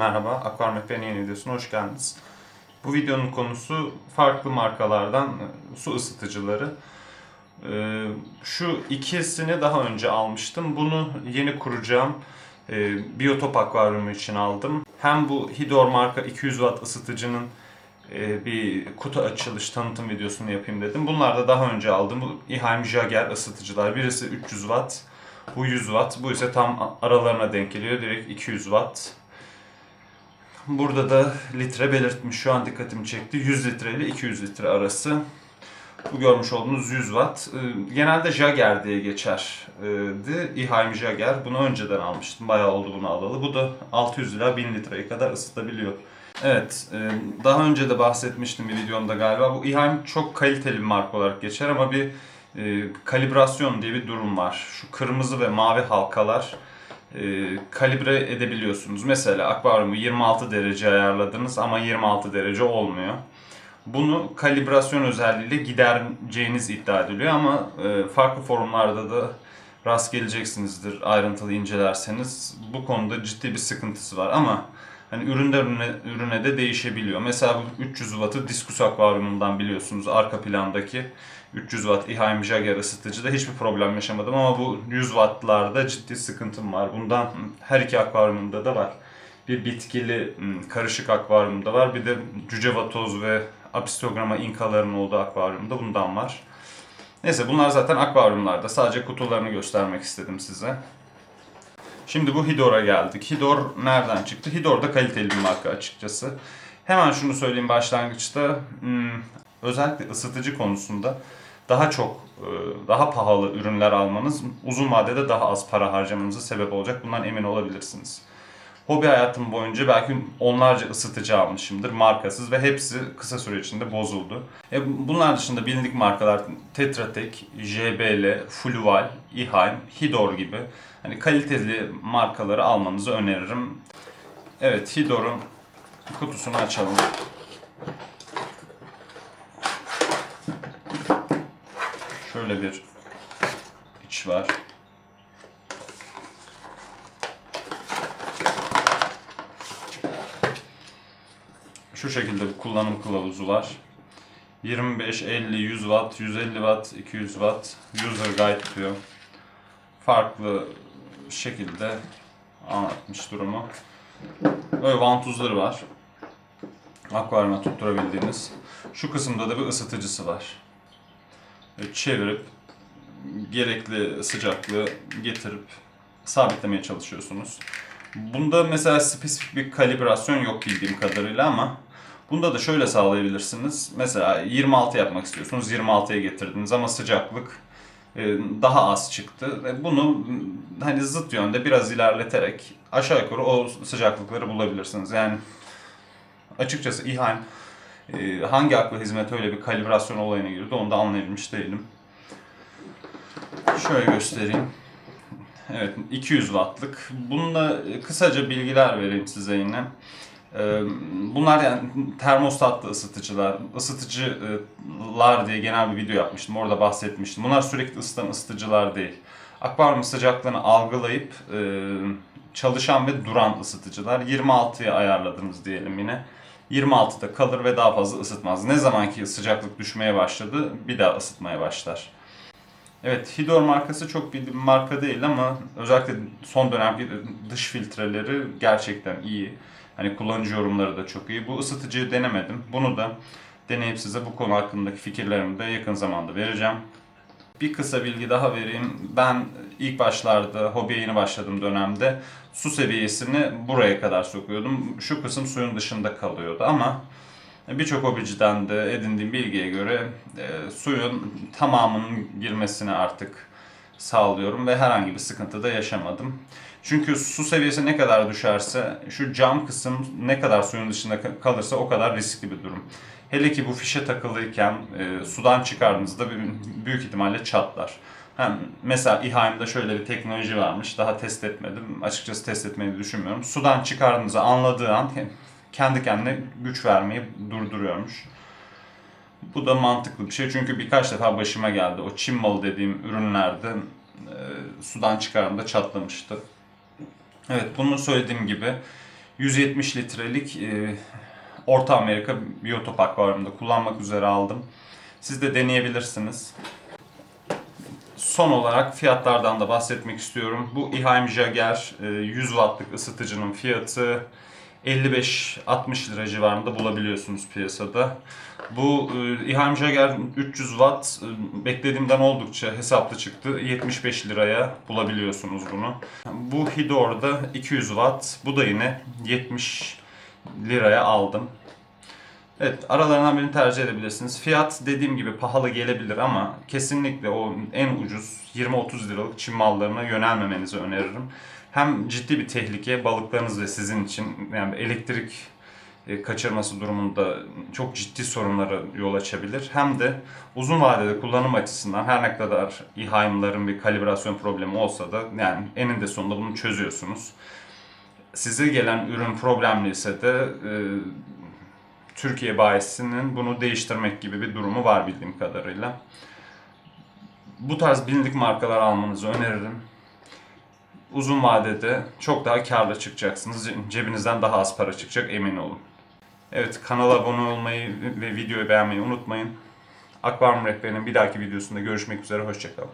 Merhaba, Akvaryum Efe'nin yeni videosuna hoş geldiniz. Bu videonun konusu farklı markalardan e, su ısıtıcıları. Ee, Şu ikisini daha önce almıştım. Bunu yeni kuracağım e, biyotop akvaryumu için aldım. Hem bu Hidor marka 200 watt ısıtıcının e, bir kutu açılış tanıtım videosunu yapayım dedim. Bunlar da daha önce aldım. Bu İHM Jager ısıtıcılar. Birisi 300 watt, bu 100 watt. Bu ise tam aralarına denk geliyor. Direkt 200 watt. Burada da litre belirtmiş. Şu an dikkatimi çekti. 100 litre ile 200 litre arası. Bu görmüş olduğunuz 100 watt. Ee, Genelde Jager diye geçerdi. İHM Jager. Bunu önceden almıştım. Bayağı oldu bunu alalı. Bu da 600 ila 1000 litreye kadar ısıtabiliyor. Evet, e, daha önce de bahsetmiştim bir videomda galiba. Bu İHM çok kaliteli bir marka olarak geçer ama bir e, kalibrasyon diye bir durum var. Şu kırmızı ve mavi halkalar e, kalibre edebiliyorsunuz. Mesela akvaryumu 26 derece ayarladınız ama 26 derece olmuyor. Bunu kalibrasyon özelliğiyle gidereceğiniz iddia ediliyor ama e, farklı forumlarda da rast geleceksinizdir ayrıntılı incelerseniz. Bu konuda ciddi bir sıkıntısı var ama hani üründen ürüne, ürüne de değişebiliyor. Mesela bu 300 wattı Diskus akvaryumundan biliyorsunuz arka plandaki 300 watt İHM Jager ısıtıcıda hiçbir problem yaşamadım ama bu 100 wattlarda ciddi sıkıntım var. Bundan her iki akvaryumumda da var. Bir bitkili ım, karışık akvaryumda var. Bir de cüce vatoz ve apistograma inkaların olduğu akvaryumda bundan var. Neyse bunlar zaten akvaryumlarda. Sadece kutularını göstermek istedim size. Şimdi bu Hidor'a geldik. Hidor nereden çıktı? Hidor da kaliteli bir marka açıkçası. Hemen şunu söyleyeyim başlangıçta. hmm, Özellikle ısıtıcı konusunda daha çok, e, daha pahalı ürünler almanız uzun vadede daha az para harcamanıza sebep olacak. Bundan emin olabilirsiniz. Hobi hayatım boyunca belki onlarca ısıtıcı almışımdır markasız ve hepsi kısa süre içinde bozuldu. E bunlar dışında bilindik markalar Tetra Tech, JBL, Fluval, İHAIM, Hidor gibi hani kaliteli markaları almanızı öneririm. Evet Hidor'un kutusunu açalım. Şöyle bir iç var. Şu şekilde kullanım kılavuzu var. 25, 50, 100 watt, 150 watt, 200 watt user guide diyor. Farklı şekilde anlatmış durumu. Böyle vantuzları var. Akvaryuma tutturabildiğiniz. Şu kısımda da bir ısıtıcısı var. Böyle çevirip gerekli sıcaklığı getirip sabitlemeye çalışıyorsunuz. Bunda mesela spesifik bir kalibrasyon yok bildiğim kadarıyla ama bunda da şöyle sağlayabilirsiniz. Mesela 26 yapmak istiyorsunuz. 26'ya getirdiniz ama sıcaklık e, daha az çıktı. Ve Bunu hani zıt yönde biraz ilerleterek aşağı yukarı o sıcaklıkları bulabilirsiniz. Yani açıkçası İHAN e, hangi akla hizmet öyle bir kalibrasyon olayına girdi onu da anlayabilmiş değilim. Şöyle göstereyim. Evet 200 wattlık. Bununla kısaca bilgiler vereyim size yine. Ee, Bunlar yani termostatlı ısıtıcılar, ısıtıcılar diye genel bir video yapmıştım. Orada bahsetmiştim. Bunlar sürekli ısıtan ısıtıcılar değil. Akvaryum sıcaklığını algılayıp e, çalışan ve duran ısıtıcılar. 26'ya ayarladınız diyelim yine. 26'da kalır ve daha fazla ısıtmaz. Ne zamanki sıcaklık düşmeye başladı bir daha ısıtmaya başlar. Evet, Hidor markası çok bir marka değil ama özellikle son dönemki dış filtreleri gerçekten iyi. Hani kullanıcı yorumları da çok iyi. Bu ısıtıcıyı denemedim. Bunu da deneyip size bu konu hakkındaki fikirlerimi de yakın zamanda vereceğim. Bir kısa bilgi daha vereyim. Ben ilk başlarda hobiye yeni başladığım dönemde su seviyesini buraya kadar sokuyordum. Şu kısım suyun dışında kalıyordu ama Birçok hobiciden de edindiğim bilgiye göre e, suyun tamamının girmesini artık sağlıyorum ve herhangi bir sıkıntı da yaşamadım. Çünkü su seviyesi ne kadar düşerse şu cam kısım ne kadar suyun dışında ka- kalırsa o kadar riskli bir durum. Hele ki bu fişe takılıyken e, sudan çıkardığınızda büyük ihtimalle çatlar. Hem mesela İHA'mda şöyle bir teknoloji varmış. Daha test etmedim. Açıkçası test etmeyi düşünmüyorum. Sudan çıkardığınızı anladığı an kendi kendine güç vermeyi durduruyormuş. Bu da mantıklı bir şey çünkü birkaç defa başıma geldi. O Çin malı dediğim ürünlerde e, sudan çıkardığımda çatlamıştı. Evet bunu söylediğim gibi 170 litrelik e, Orta Amerika biyotop akvaryumda kullanmak üzere aldım. Siz de deneyebilirsiniz. Son olarak fiyatlardan da bahsetmek istiyorum. Bu İHM Jager e, 100 wattlık ısıtıcının fiyatı 55-60 lira civarında bulabiliyorsunuz piyasada. Bu e, İHM Jager 300 watt e, beklediğimden oldukça hesaplı çıktı. 75 liraya bulabiliyorsunuz bunu. Bu Hidor'da 200 watt. Bu da yine 70 liraya aldım. Evet, aralarından birini tercih edebilirsiniz. Fiyat dediğim gibi pahalı gelebilir ama kesinlikle o en ucuz 20-30 liralık Çin mallarına yönelmemenizi öneririm. Hem ciddi bir tehlike balıklarınız ve sizin için yani elektrik e, kaçırması durumunda çok ciddi sorunlara yol açabilir. Hem de uzun vadede kullanım açısından her ne kadar İHA'ların bir kalibrasyon problemi olsa da yani eninde sonunda bunu çözüyorsunuz. Size gelen ürün problemliyse de e, Türkiye bayisinin bunu değiştirmek gibi bir durumu var bildiğim kadarıyla. Bu tarz bilindik markalar almanızı öneririm. Uzun vadede çok daha karlı çıkacaksınız. Cebinizden daha az para çıkacak emin olun. Evet kanala abone olmayı ve videoyu beğenmeyi unutmayın. Akvaryum Rehberi'nin bir dahaki videosunda görüşmek üzere. Hoşçakalın.